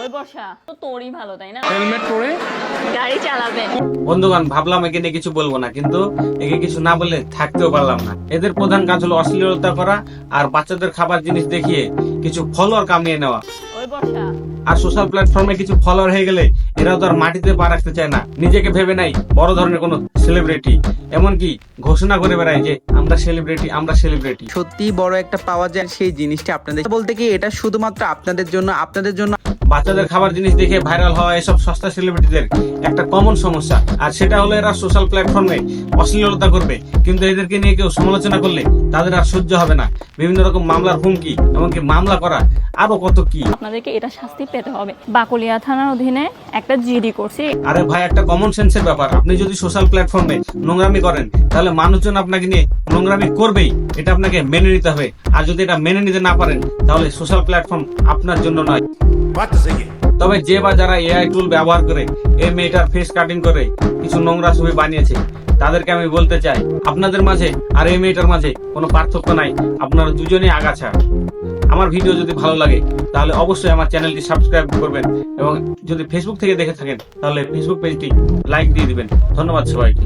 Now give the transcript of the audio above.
ওই বর্ষা। তো তোরই ভালো তাই না? হেলমেট পরে? গাড়ি চালাবে। বন্ধুগণ ভাবলাম একে নিয়ে কিছু বলব না কিন্তু একে কিছু না বলে থাকতেও পারলাম না। এদের প্রধান কাজ হলো অশ্লীলতা করা আর বাচ্চাদের খাবার জিনিস দেখিয়ে কিছু ফলোয়ার কামিয়ে নেওয়া। ওই আর সোশ্যাল প্ল্যাটফর্মে কিছু ফলোয়ার হয়ে গেলে এরা তো আর মাটিতে পা রাখতে চায় না। নিজেকে ভেবে নাই বড় ধরনের কোনো সেলিব্রিটি এমনকি ঘোষণা করে বেড়ায় যে আমরা সেলিব্রিটি আমরা সেলিব্রিটি সত্যি বড় একটা পাওয়া যায় সেই জিনিসটা আপনাদের। বলতে কি এটা শুধুমাত্র আপনাদের জন্য আপনাদের জন্য বাচ্চাদের খাবার জিনিস দেখে ভাইরাল হওয়া এসব সস্তা সেলিব্রিটিদের একটা কমন সমস্যা। আর সেটা হলো এরা সোশ্যাল প্ল্যাটফর্মে অশ্লীলতা করবে। কিন্তু এদেরকে নিয়ে কেউ সমালোচনা করলে তাদের আর সহ্য হবে না। বিভিন্ন রকম মামলার হুমকি এমনকি মামলা করা আরও কত কি। আপনাদেরকে এটা শাস্তি পেতে হবে। বাকুলিয়া থানার অধীনে একটা জিডি করছি। আরে ভাই একটা কমন সেন্সের ব্যাপার। আপনি যদি সোশ্যাল প্ল্যাটফর্মে নোংরামি করেন তাহলে মানুষজন আপনাকে নিয়ে নোংরামি করবেই। এটা আপনাকে মেনে নিতে হবে। আর যদি এটা মেনে নিতে না পারেন তাহলে সোশ্যাল প্ল্যাটফর্ম আপনার জন্য নয়। তবে যে বা যারা এআই টুল ব্যবহার করে এই মেয়েটার ফেস কাটিং করে কিছু নোংরা ছবি বানিয়েছে তাদেরকে আমি বলতে চাই আপনাদের মাঝে আর এই মেয়েটার মাঝে কোনো পার্থক্য নাই। আপনারা দুজনেই আগাছা। আমার ভিডিও যদি ভালো লাগে তাহলে অবশ্যই আমার চ্যানেলটি সাবস্ক্রাইব করবেন এবং যদি ফেসবুক থেকে দেখে থাকেন তাহলে ফেসবুক পেজটি লাইক দিয়ে দিবেন। ধন্যবাদ সবাইকে।